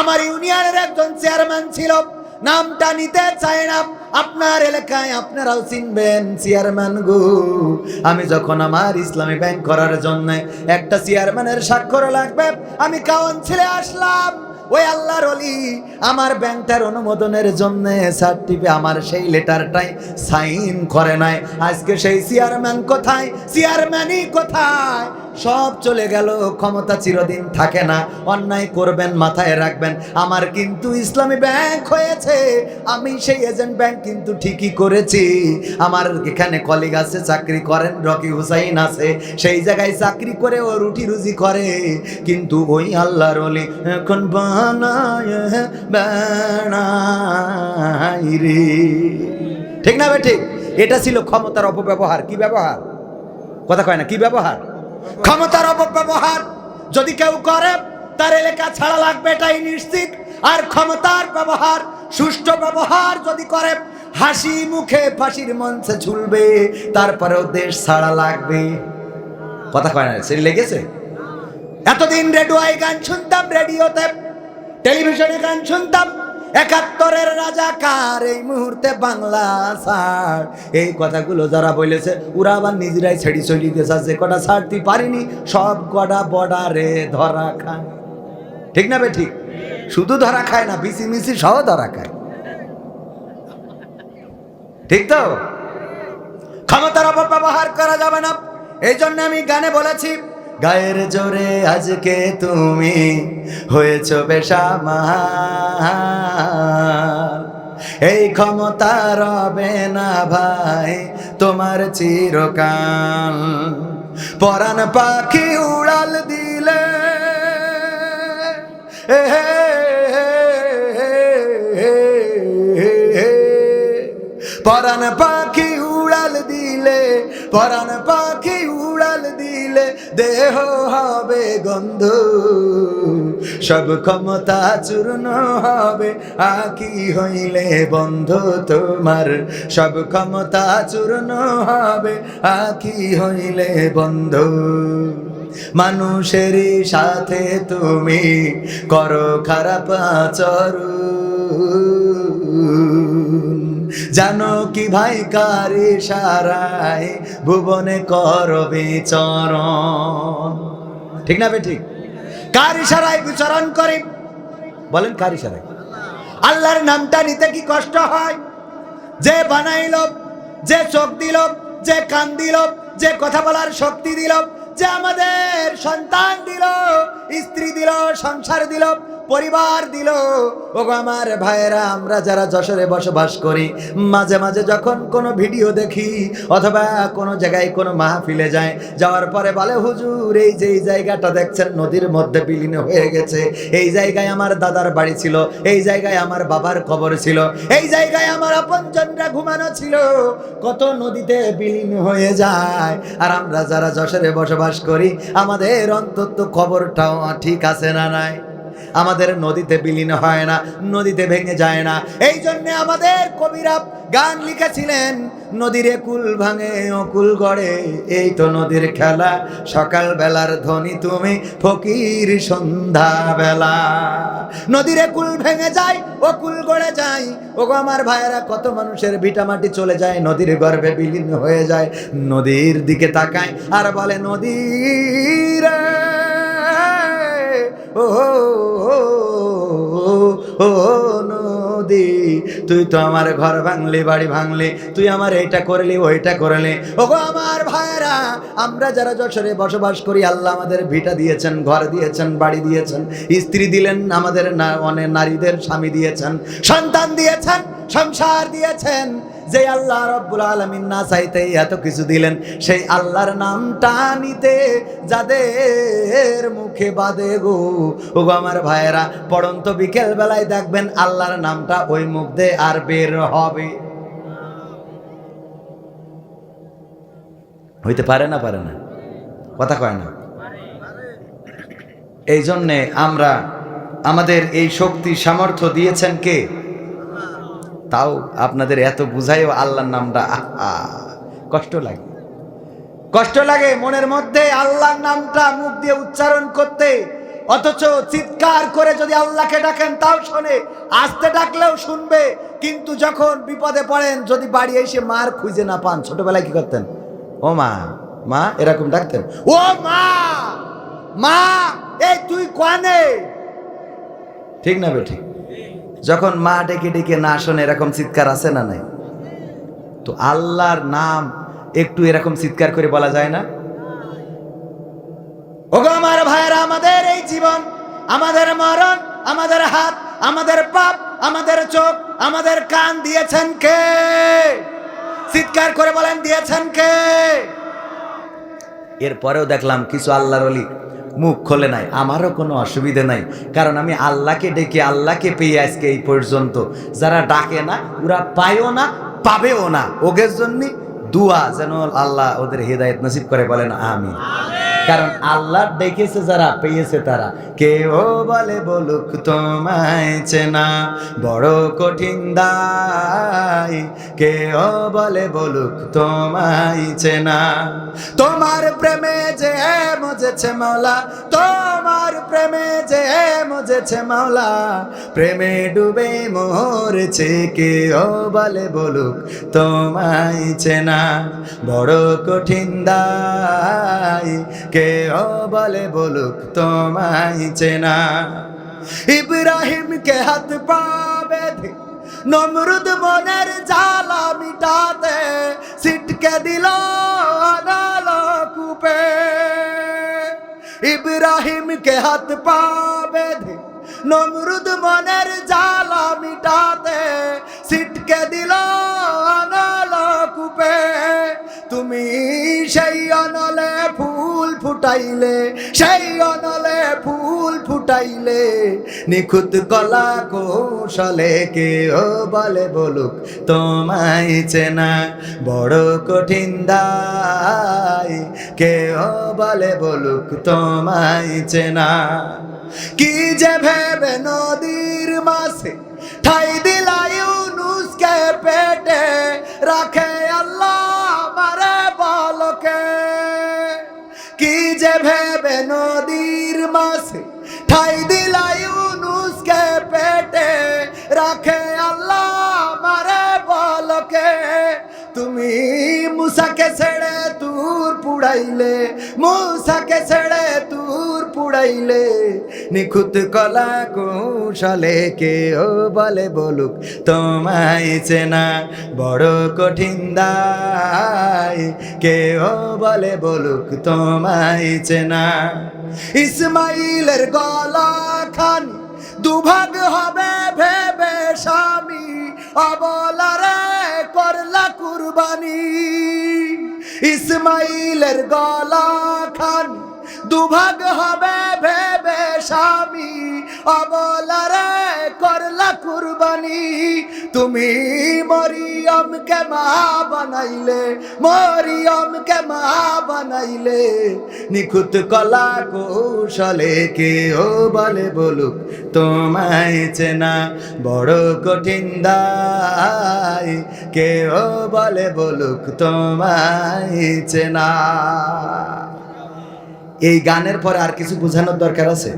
আমার ইউনিয়নের একজন চেয়ারম্যান ছিল। নামটা নিতে চায় না। আপনার এলাকায় আপনারাও চিনবেন, চেয়ারম্যান গু। আমি যখন আমার ইসলামী ব্যাংক করার জন্য একটা চেয়ারম্যানের স্বাক্ষর লাগবে, আমি কাউন্সিলে আসলাম। ওই আল্লাহর অলি আমার ব্যাংকটার অনুমোদনের জন্য সার্টিফিকেট, আমার সেই লেটারটাই সাইন করে নাই। আজকে সেই চেয়ারম্যান কোথায়? চেয়ারম্যানই কোথায়? সব চলে গেল, ক্ষমতা চিরদিন থাকে না। অন্যায় করবেন, মাথায় রাখবেন। আমার কিন্তু ইসলামী ব্যাংক হয়েছে। আমি সেই এজেন্ট ব্যাংক কিন্তু ঠিকই করেছি। আমার এখানে কলিগ আছে, চাকরি করেন, রকি হুসাইন আছে। সেই জায়গায় চাকরি করে ও রুটি রুজি করে। কিন্তু ওই আল্লাহর অলি এখন বানায় রে। ঠিক না বে ঠিক? এটা ছিল ক্ষমতার অপব্যবহার। কি ব্যবহার? কথা কয় না, কি ব্যবহার? ক্ষমতার অপব্যবহার যদি কেউ করে, তার এলাকা ছাড়া লাগবে এটাই নিশ্চিত। আর ক্ষমতার ব্যবহার, সুষ্ঠু ব্যবহার যদি করে, হাসি মুখে ফাঁসির মঞ্চে ঝুলবে, তারপরেও দেশ ছাড়া লাগবে। কথা কয় না লেগেছে? এতদিন রেডিওয় গান শুনতাম, রেডিওতে টেলিভিশনে গান শুনতাম একাত্তরের রাজাকার এই মুহূর্তে বাংলা ছাড়। এই কথাগুলো যারা বলেছে, ওরা আবার নিজেরাই ছেড়ি চলি গেছে। যে কটা ছাড়তে পারিনি, সব কটা বর্ডারে ধরা খায়। ঠিক না বে ঠিক? শুধু ধরা খায় না, বিসি মিসি সহ ধরা খায়। ঠিক তো? ক্ষমতার অপব্যবহার করা যাবে না। এই জন্য আমি গানে বলেছি গায়ের জোরে আজকে তুমি হয়েছ বেশামাল এই ক্ষমতা রবে না ভাই তোমার চিরকাল। পরাণ পাখি উড়াল দিলে পরাণ পাখি উড়াল দিলে, পরাণ পাখি দিলে দেহ হবে গন্ধ। সব ক্ষমতা চূর্ণ হবে, আকি হইলে বন্ধ তোমার। সব ক্ষমতা চূর্ণ হবে, আকি হইলে বন্ধ। মানুষেরই সাথে তুমি করো খারাপ আচরণ। জানো কি ভাই কারে সারায় ভুবনে কর বিচরণ ঠিক না বে ঠিক কার ইশারায় বিচরণ করে? বলেন কার ইশারায়। আল্লাহর নামটা নিতে কি কষ্ট হয়? যে বানাইল, যে চোখ দিল, যে কান দিল, যে কথা বলার শক্তি দিল, যে আমাদের সন্তান দিল, স্ত্রী দিল, সংসার দিল পরিবার দিল। ও আমার ভাইয়েরা, আমরা যারা যশোরে বসবাস করি, মাঝে মাঝে যখন কোনো ভিডিও দেখি অথবা কোনো জায়গায় কোনো মাহফিলে যায় যাওয়ার পরে বলে, হুজুর, এই যে এই জায়গাটা দেখছেন, নদীর মধ্যে বিলীন হয়ে গেছে। এই জায়গায় আমার দাদার বাড়ি ছিল, এই জায়গায় আমার বাবার কবর ছিল, এই জায়গায় আমার আপনজনরা ঘুমানো ছিল। কত নদীতে বিলীন হয়ে যায়। আর আমরা যারা যশোরে বসবাস করি, আমাদের অন্তত খবরটাও ঠিক আছে না নাই? আমাদের নদীতে বিলীন হয় না, নদীতে ভেঙে যায় না। এই জন্যে আমাদের কবিরা গান লিখেছিলেন, নদীর কুল ভাঙে অকুল গড়ে। এই তো নদীর খেলা সকাল বেলার ধ্বনি তুমি ফকির সন্ধ্যা বেলা নদীর কুল ভেঙে যায় অকুল গড়ে যায়। ওগো আমার ভাইয়েরা, কত মানুষের ভিটামাটি চলে যায়, নদীর গর্ভে বিলীন হয়ে যায়, নদীর দিকে তাকায় আর বলে, নদীর ও নদী তুই তো আমার ঘর ভাঙলি বাড়ি ভাঙলি তুই আমার এইটা করলি ওইটা করলি ওগো আমার ভাইরা আমরা যারা যশোরে বসবাস করি আল্লাহ আমাদের ভিটা দিয়েছেন ঘর দিয়েছেন বাড়ি দিয়েছেন স্ত্রী দিলেন আমাদের অনেক নারীদের স্বামী দিয়েছেন সন্তান দিয়েছেন সংসার দিয়েছেন যে আল্লাহ রব্বুল আলমিন না চাইতে এত কিছু দিলেন, সেই আল্লাহর নামটা নিতে যাদের মুখে বাদে গো। ও আমার ভাইয়েরা, পড়ন্ত বিকেল বেলায় দেখবেন আল্লাহর নামটা ওই মুখ দিয়ে আর বের হবে। হইতে পারে না পারে না? কথা কয় না? এই জন্যে আমরা আমাদের এই শক্তি সামর্থ্য দিয়েছেন কে? তাও আপনাদের এত বুঝাইও আল্লাহর নামটা কষ্ট লাগে। কষ্ট লাগে মনের মধ্যে আল্লাহর নামটা মুখ দিয়ে উচ্চারণ করতে, অথচ চিৎকার করে যদি আল্লাহকে ডাকেন তাও শোনে, আস্তে ডাকলেও শুনবে, কিন্তু যখন বিপদে পড়েন, যদি বাড়ি এসে মার খুঁজে না পান, ছোটবেলায় কি করতেন? ও মা মা, এরকম ডাকতেন। ও মা মা, এই তুই কানে? ঠিক না বেঠিক। যখন মা ডেকে ডেকে না শোনে, এরকম চিৎকার আছে না নাই? তো আল্লাহর নাম একটু এরকম চিৎকার করে বলা যায় না? ওগো আমার ভাইয়েরা, আমাদের এই জীবন, আমাদের মরণ, আমাদের হাত, আমাদের পাপ, আমাদের চোখ, আমাদের কান দিয়েছেন কে? চিৎকার করে বলেন, দিয়েছেন কে? এরপরেও দেখলাম কিছু আল্লাহর অলি মুখ খোলে নাই, আমারও কোনো অসুবিধে নাই। কারণ আমি আল্লাহকে ডেকে আল্লাহকে পেয়ে আজকে এই পর্যন্ত। যারা ডাকে না, ওরা পায়ও না, পাবেও না। ওদের জন্য দুয়া যেন আল্লাহ ওদের হৃদায়ত নসিব করে বলেন আমি কারণ আল্লাহ ডেকেছে যারা, পেয়েছে তারা। কেউ বলে বলুক তোমায় চেনা, বড় কঠিন দায়। কেউ বলে বলুক তোমায় চেনা। তোমার প্রেমে যে মজেছে মাওলা, তোমার প্রেমে যে মজেছে মাওলা। প্রেমে ডুবে মরেছে কেউ বলে বলুক তোমায় চেনা। বড় কঠিন দায় কেউ বলে বলুক তোমায় চেনা। ইব্রাহিমকে হাত পা বেঁধে নমরুদ মনের জ্বালা মিটাতে সিটকে দিল কূপে। ইব্রাহিমকে হাত পা বেঁধে নমরুদ মনের জ্বালা মিটাতে সিটকে দিল ফুটাইলে, সেই অনলে ফুল ফুটাইলে, নিখুঁত কলা কৌশলে কেউ বলে বলুক, তোমায় চেনা বড় কঠিন দায় কেউ বলে বলুক, তোমায় চেনা। কি যে ভেবে নদীর মাসে ঠাই নদীর মাসে ঠাই দিলাই উনুসকে পেটে। রাখে আল্লাহ মারে বলকে। তুমি মুসাকে ছেড়ে তুর পুড়াইলে, মুসাকে ছেড়ে তুর পুড়াইলে নিখুঁত কলা কৌশলে কেউ বলে বলুক, তোমায় চেনা বড় কঠিন দায়। কেউ বলে বলুক, তোমায় চেনা। ইসমাইলের গলা খানি, দুভাগ হবে ভেবে স্বামী। অবলারে করলা কুরবানি। ইসমাইলের গলা খান দুভাগ হবে ভেবে স্বামী। অবলারে করলা কুরবানি। তুমি মরিয়মকে মা বানাইলে মরিয়মকে মা বানাইলে। নিখুঁত কলা কৌশলে কেউ বলে বলুক, তোমায় চেনা বড় কঠিন দায়। কেউ বলে বলুক, তোমায় চেনা। এই গানের পরে আর কিছু বোঝানোর দরকার আছে?